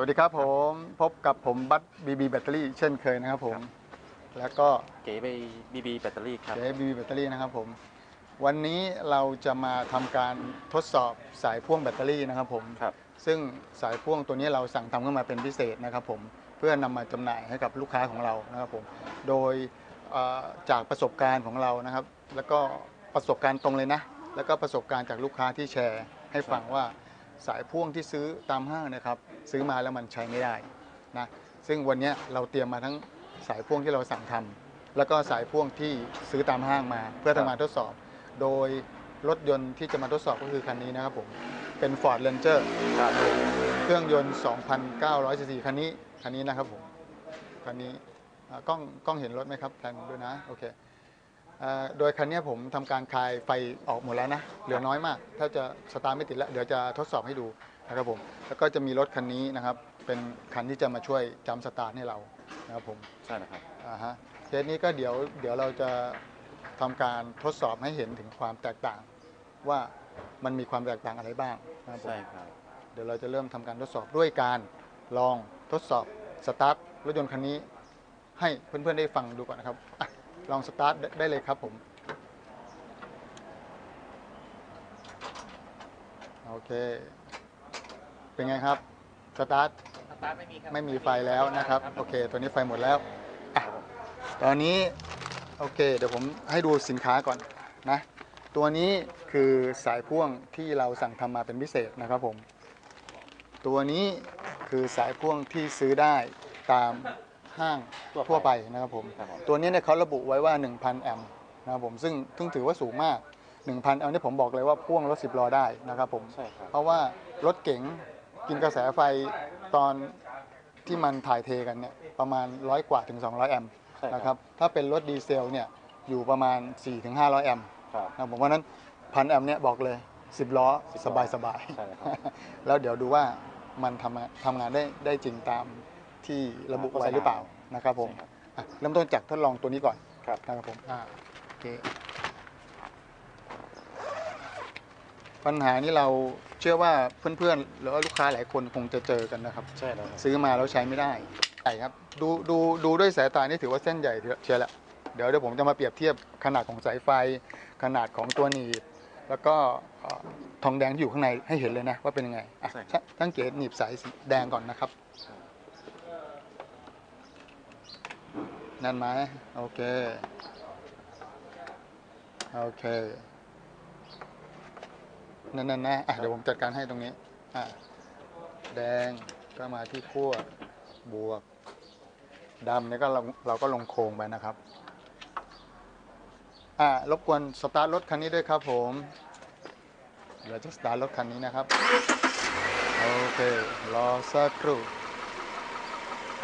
วัสดีครับผมพบกับผมบัตบีบีแบตเตอรี่เช่นเคยนะครับผม แล้วก็เก๋ไปบีบีแบตเตอรี่ครับเจ๊บีบีแบตเตอรี่นะครับผม วันนี้เราจะมาทำการทดสอบสายพ่วงแบตเตอรี่นะครับผมครับซึ่งสายพ่วงตัวนี้เราสั่งทำขึ้นมาเป็นพิเศษนะครับผมเพื่อนำมาจำหน่ายให้กับลูกค้าของเรานะครับผม โดยเอ่อจากประสบการณ์ของเรานะครับ แล้วก็ประสบการณ์ตรงเลยนะ แล้วก็ประสบการณ์จากลูกค้าที่แชร์ให้ฟังว่า สายพ่วงที่ซื้อตามห้างนะครับ ซื้อมาแล้วมันใช้ไม่ได้นะซึ่งวันนี้เราเตรียมมาทั้งสายพ่วงที่เราสั่งทำแล้วก็สายพ่วงที่ซื้อตามห้างมา เพื่อทำการทดสอบ โดยรถยนต์ที่จะมาทดสอบก็คือคันนี้นะครับผมเป็น Ford Ranger ครับเครื่องยนต์ 2,900ซีซีคันนี้คันนี้นะครับผมคันนี้กล้องกล้องเห็นรถไหมครับแทนด้วยนะโอเค โดยคันนี้ผมทำการคลายไฟออกหมดแล้วนะเหลือน้อยมากถ้าจะสตาร์ทไม่ติดแล้วเดี๋ยวจะทดสอบให้ดูนะครับผมแล้วก็จะมีรถคันนี้นะครับเป็นคันที่จะมาช่วยจำสตาร์ทให้เรานะครับผมใช่นะครับอ่าฮะเคสนี้ก็เดี๋ยวเดี๋ยวเราจะทำการทดสอบให้เห็นถึงความแตกต่าง ว่ามันมีความแตกต่างอะไรบ้างนะครับผมใช่ครับเดี๋ยวเราจะเริ่มทำการทดสอบด้วยการลองทดสอบสตาร์ทรถยนต์คันนี้ ให้เพื่อนๆได้ฟังดูก่อนนะครับอะ ลองสตาร์ทได้ได้เลยครับผมโอเค เป็นไงครับสตาร์ทสตาร์ทไม่มีครับไม่มีไฟแล้วนะครับโอเค ตัวนี้ไฟหมดแล้วอะตอนนี้โอเค เดี๋ยวผมให้ดูสินค้าก่อนนะ ตัวนี้คือสายพ่วงที่เราสั่งทำมาเป็นพิเศษนะครับผม ตัวนี้คือสายพ่วงที่ซื้อได้ตาม ห้างทั่วไปนะครับผม ครับผม ตัวนี้เนี่ยเขาระบุไว้ว่า 1,000 แอมป์นะครับผมซึ่งซึ่งถือว่าสูงมาก 1,000 แอมป์นี่ผมบอกเลยว่าพ่วงรถ10ล้อได้นะครับผม ใช่ครับ เพราะว่ารถเก๋งกินกระแสไฟตอนที่มันถ่ายเทกันเนี่ยประมาณ100กว่าถึง 200 แอมป์ใช่นะครับถ้าเป็นรถดีเซลเนี่ยอยู่ประมาณ 4-500 แอมป์ครับ นะครับผมเพราะฉะนั้นพันแอมป์เนี่ยบอกเลย 10 ล้อสบายสบายๆ ใช่ครับ แล้วเดี๋ยวดูว่ามันทำทำงานได้ได้จริงตาม ที่ระบุไว้หรือเปล่านะครับผมใช่ครับอะเริ่มต้นจากทดลองตัวนี้ก่อนครับ นะครับผมอ่าโอเคปัญหานี้เราเชื่อว่าเพื่อนๆหรือว่าลูกค้าหลายคนคงจะเจอกันนะครับ ใช่แล้วครับซื้อมาแล้วใช้ไม่ได้ใช่ครับ ดูดูดูด้วยสายตานี่ถือว่าเส้นใหญ่เชียวแหละเดี๋ยวเดี๋ยวผมจะมาเปรียบเทียบขนาดของสายไฟ ขนาดของตัวหนีบ แล้วก็เอ่อทองแดงที่อยู่ข้างในให้เห็นเลยนะว่าเป็นยังไงอะใช่ครับทั้งเกตหนีบสายสีแดงก่อนนะครับ นั่นไหมโอเค โอเค นั่นนั่นนะอะเดี๋ยวผมจัดการให้ตรงนี้ อะ แดงก็มาที่ขั้วบวกดำเนี่ยก็เราเราก็ลงโค้งไปนะครับ อ่ารบกวนสตาร์ทรถคันนี้ด้วยครับผม เราจะสตาร์ทรถคันนี้นะครับ โอเค รอสักครู่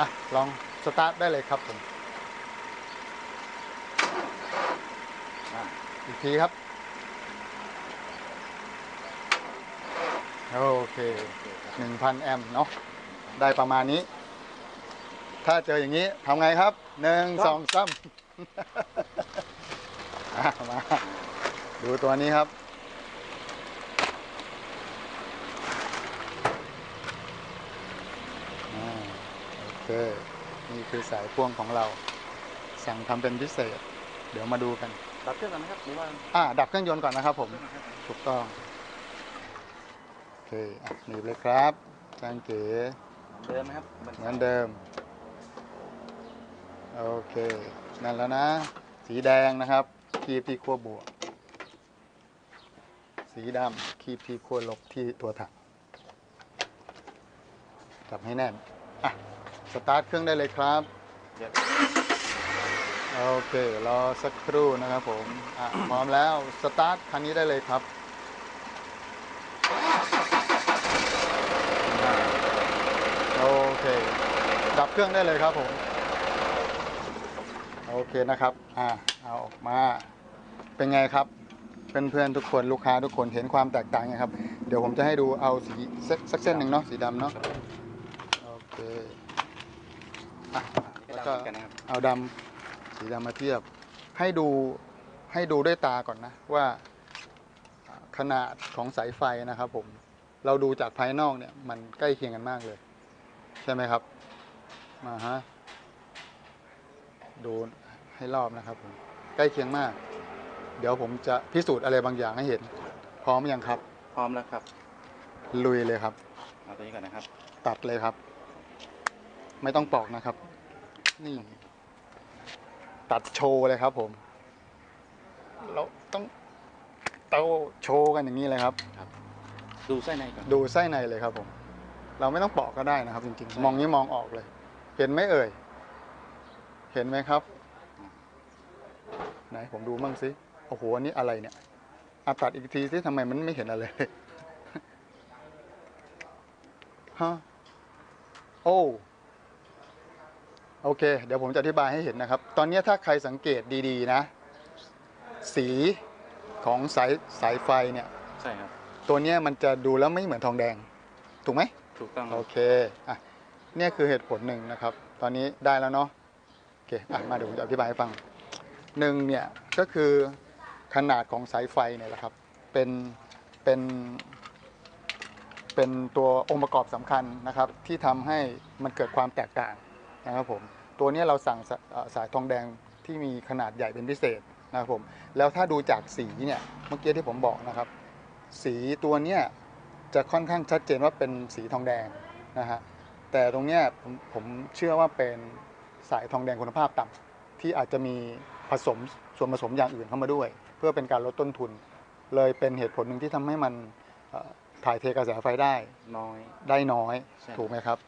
อะ ลองสตาร์ทได้เลยครับผม อ่าอีกทีครับ โอเค1,000แอมป์เนาะได้ประมาณนี้ ถ้าเจออย่างนี้ทำไงครับหนึ่งสองสามอะมาดูตัวนี้ครับอ่าโอเค นี่คือสายพ่วงของเรา สั่งทำเป็นพิเศษ เดี๋ยวมาดูกัน ตัดเครื่องกันนะครับหรือว่าอ่าดับเครื่องยนต์ก่อนนะครับผมถูกต้องโอเคอะหนีบเลยครับจางเก๋เดิมนะครับเหมือนเดิมโอเคนั่นแล้วนะ สีแดงนะครับคีบที่ขั้วบวก สีดำคีบที่ขั้วลบที่ตัวถังจับให้แน่นอะสตาร์ทเครื่องได้เลยครับเดี๋ยว โอเครอสักครู่นะครับผมอะพร้อมแล้วสตาร์ทคันนี้ได้เลยครับโอเค ดับเครื่องได้เลยครับผม โอเคนะครับ อ่าเอาออกมา เป็นไงครับ เพื่อนๆทุกคนลูกค้าทุกคนเห็นความแตกต่างไงครับ เดี๋ยวผมจะให้ดูเอาสีสักสักเส้นหนึ่งเนาะสีดำเนาะ โอเคอะแล้วก็กันนะครับเอาดำ สีดำมาเทียบ ให้ดูให้ดูด้วยตาก่อนนะว่าขนาดของสายไฟนะครับผมเราดูจากภายนอกเนี่ยมันใกล้เคียงกันมากเลย ใช่ไหมครับมาฮะดูให้รอบนะครับผมใกล้เคียงมาก เดี๋ยวผมจะพิสูจน์อะไรบางอย่างให้เห็น พร้อมยังครับ พร้อมแล้วครับ ลุยเลยครับเอาตัวนี้ก่อนนะครับ ตัดเลยครับ ไม่ต้องปอกนะครับ นี่ ตัดโชว์เลยครับผม เราต้องเตาโชว์กันอย่างนี้เลยครับ ดูไส้ในก่อนดูไส้ในเลยครับผม เราไม่ต้องปอกก็ได้นะครับ จริงใช่ๆมองนี้มองออกเลย เห็นไหมเอ่ย เห็นไหมครับ ไหนผมดูมั่งสิโอ้โหอันนี้อะไรเนี่ยอาตัดอีกทีสิทำไมมันไม่เห็นอะไรเลยฮะโอ้ โอเค เดี๋ยวผมจะอธิบายให้เห็นนะครับ ตอนนี้ถ้าใครสังเกตดีๆนะ สีของสายสายไฟเนี่ย ใช่ครับ ตัวเนี้ยมันจะดูแล้วไม่เหมือนทองแดง ถูกไหม ถูกต้องโอเคอะเนี่ยคือเหตุผลหนึ่งนะครับ ตอนนี้ได้แล้วเนาะ โอเคอะมาเดี๋ยวผมจะอธิบายให้ฟังหนึ่งเนี่ยก็คือขนาดของสายไฟเนี่ยแหละครับ เป็น เป็น เป็นตัวองค์ประกอบสำคัญนะครับ ที่ทำให้มันเกิดความแตกต่าง นะครับผมตัวเนี้ยเราสั่งสะเอ่อสายทองแดงที่มีขนาดใหญ่เป็นพิเศษนะครับผมแล้วถ้าดูจากสีเนี่ยเมื่อกี้ที่ผมบอกนะครับ สีตัวเนี้ยจะค่อนข้างชัดเจนว่าเป็นสีทองแดงนะฮะแต่ตรงเนี้ยผมผมเชื่อว่าเป็นสายทองแดงคุณภาพต่ำที่อาจจะมีผสมส่วนผสมอย่างอื่นเข้ามาด้วย เพื่อเป็นการลดต้นทุน เลยเป็นเหตุผลหนึ่งที่ทำให้มันเอ่อถ่ายเทกระแสไฟได้น้อยได้น้อยใช่ถูกไหมครับ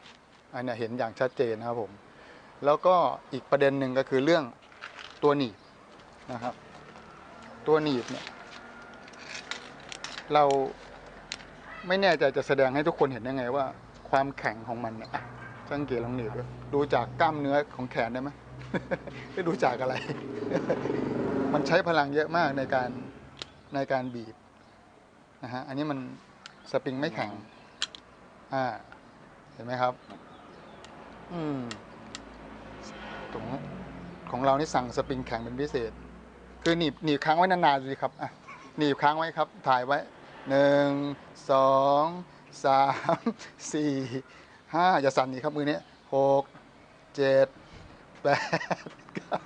อันเนี้ยเห็นอย่างชัดเจนนะครับผม แล้วก็อีกประเด็นหนึ่งก็คือเรื่องตัวหนีบนะครับ ตัวหนีบเนี่ยเราไม่แน่ใจจะแสดงให้ทุกคนเห็นได้ไงว่า ความแข็งของมันเนี่ยสังเกตลองหนีบดูดูจากกล้ามเนื้อของแขนได้ไหมไม่ดูจากอะไร มันใช้พลังเยอะมากในการในการบีบนะฮะอันนี้มันสปริงไม่แข็ง อ่า เห็นไหมครับ อืม ตรงของเรานี่สั่งสปริงแข็งเป็นพิเศษ คือหนีบหนีบค้างไว้นานๆดูสิครับอะหนีบค้างไว้ครับถ่ายไว้หนึ่งสองสามสี่ห้าอย่าสั่นนี่ครับมือนี้หกเจ็ดแปดเก้า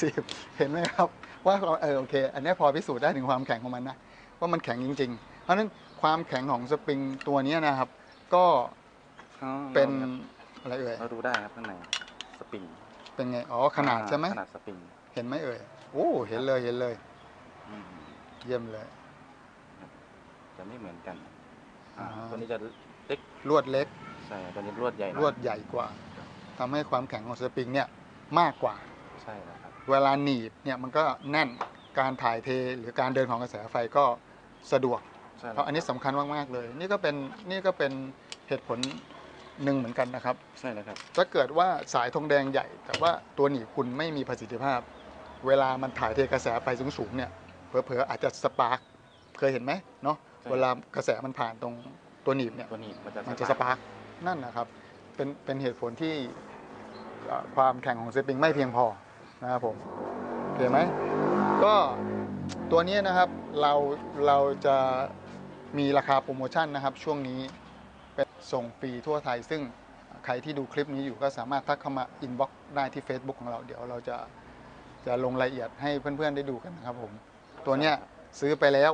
สิบเห็นไหมครับว่าเออโอเค อันนี้พอพิสูจน์ได้ถึงความแข็งของมันนะว่ามันแข็งจริง ๆ เพราะฉะนั้นความแข็งของสปริงตัวเนี้ยนะครับ ก็อ๋อเป็นครับอะไรเอ่ยเราดูได้ครับข้างใน สปริงเป็นไง อ๋อ ขนาดใช่ไหมขนาดสปริง เห็นไหมเอ่ย โอ้ เห็นเลย เห็นเลยอืมเยี่ยมเลย จะไม่เหมือนกันอ่าอ่าตัวนี้จะเล็ก ลวดเล็ก ใช่ ตัวนี้ลวดใหญ่หน่อยลวดใหญ่กว่าทำให้ความแข็งของสปริงเนี่ยมากกว่า ใช่แล้วครับ เวลาหนีบเนี่ยมันก็แน่น การถ่ายเทหรือการเดินของกระแสไฟก็สะดวกใช่แล้วเพราะอันนี้สำคัญมากๆเลย นี่ก็เป็น นี่ก็เป็นเหตุผล หนึ่งเหมือนกันนะครับ ใช่แล้วครับถ้าเกิดว่าสายทองแดงใหญ่ แต่ว่าตัวหนีบคุณไม่มีประสิทธิภาพ เวลามันถ่ายเทกระแสไฟสูงๆเนี่ยเผลอๆอาจจะสปาร์กเคยเห็นไหมเนาะเวลากระแสมันผ่านตรงตัวหนีบเนี่ยตัวนี้มันจะมันจะสปาร์กนั่นนะครับเป็นเป็นเหตุผลที่เอ่อความแข็งของสปริงไม่เพียงพอนะครับผมโอเคไหมก็ตัวนี้นะครับเราเราจะมีราคาโปรโมชั่นนะครับช่วงนี้เป็น ส่งฟรีทั่วไทย ซึ่งใครที่ดูคลิปนี้อยู่ก็สามารถทักเข้ามาอินบ็อกซ์ได้ที่ Facebook ของเราเดี๋ยวเราจะจะลงรายละเอียดให้เพื่อนๆได้ดูกันนะครับผมตัวเนี้ยซื้อไปแล้ว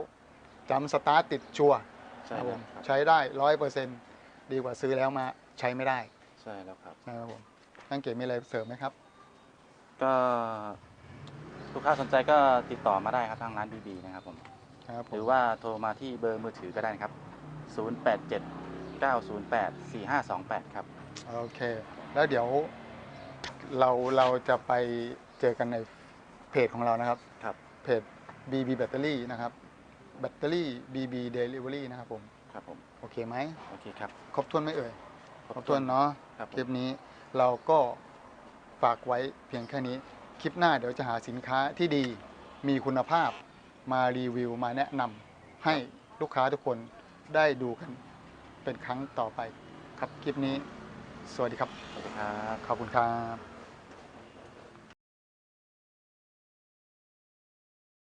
จำสตาร์ทติดชัวร์ใช่ครับผแล้วมครับใช้ได้ร้อยเปอร์เซ็นต์ดีกว่าซื้อแล้วมาใช้ไม่ได้ใช่แล้วครับนะครับผมตั้งเก๋มีอะไรเสริมไหมครับ ก็ลูกค้าสนใจก็ติดต่อมาได้ครับทางร้านบีบีนะครับผมครับผหรือมว่าโทรมาที่เบอร์มือถือก็ได้นะครับ 087 908 4528 ครับ โอเค แล้วเดี๋ยวเราเราจะไปเจอกันในเพจของเรานะครับ ครับ เพจ BB Battery นะครับ แบตเตอรี่ BB Delivery นะครับผม ครับผม โอเคไหม โอเคครับ ครบถ้วนไหมเอ่ย ครบถ้วนเนาะ ครับผคลิมปนี้เราก็ฝากไว้เพียงแค่นี้ คลิปหน้าเดี๋ยวจะหาสินค้าที่ดี มีคุณภาพ มารีวิวมาแนะนำให้ลูกค้าทุกคนได้ดูกัน เป็นครั้งต่อไปครับคลิปนี้ สวัสดีครับ สวัสดีครับ ขอบคุณครับ